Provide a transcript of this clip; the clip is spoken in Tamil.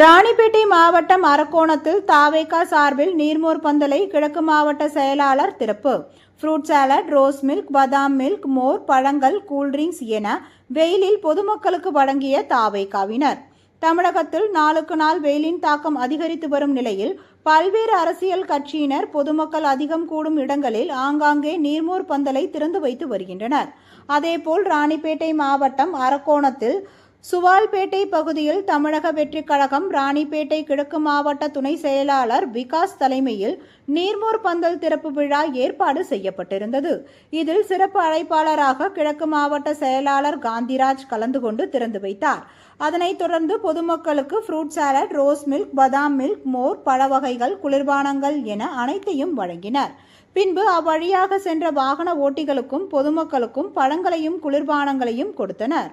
ராணிப்பேட்டை மாவட்டம் அரக்கோணத்தில் தாவேகா சார்பில் நீர்மோர் பந்தலை கிழக்கு மாவட்ட செயலாளர் திறப்பு. Fruit salad rose milk badam milk மோர் பழங்கள் கூல்ட்ரிங்க்ஸ் என வெயிலில் பொதுமக்களுக்கு வழங்கிய தாவைக்காவினர். தமிழகத்தில் நாளுக்கு நாள் வெயிலின் தாக்கம் அதிகரித்து வரும் நிலையில் பல்வேறு அரசியல் கட்சியினர் பொதுமக்கள் அதிகம் கூடும் இடங்களில் ஆங்காங்கே நீர்மோர் பந்தலை திறந்து வைத்து வருகின்றனர். அதேபோல் ராணிப்பேட்டை மாவட்டம் அரக்கோணத்தில் சுவால்பேட்டை பகுதியில் தமிழக வெற்றிக் கழகம் ராணிப்பேட்டை கிழக்கு மாவட்ட துணை செயலாளர் விகாஸ் தலைமையில் நீர்மோர் பந்தல் திறப்பு விழா ஏற்பாடு செய்யப்பட்டிருந்தது. இதில் சிறப்பு அழைப்பாளராக கிழக்கு மாவட்ட செயலாளர் காந்திராஜ் கலந்து கொண்டு திறந்து வைத்தார். அதனைத் தொடர்ந்து பொதுமக்களுக்கு fruit salad rose milk badam milk மோர் பழ வகைகள் குளிர்பானங்கள் என அனைத்தையும் வழங்கினர். பின்பு அவ்வழியாக சென்ற வாகன ஓட்டிகளுக்கும் பொதுமக்களுக்கும் பழங்களையும் குளிர்பானங்களையும் கொடுத்தனர்.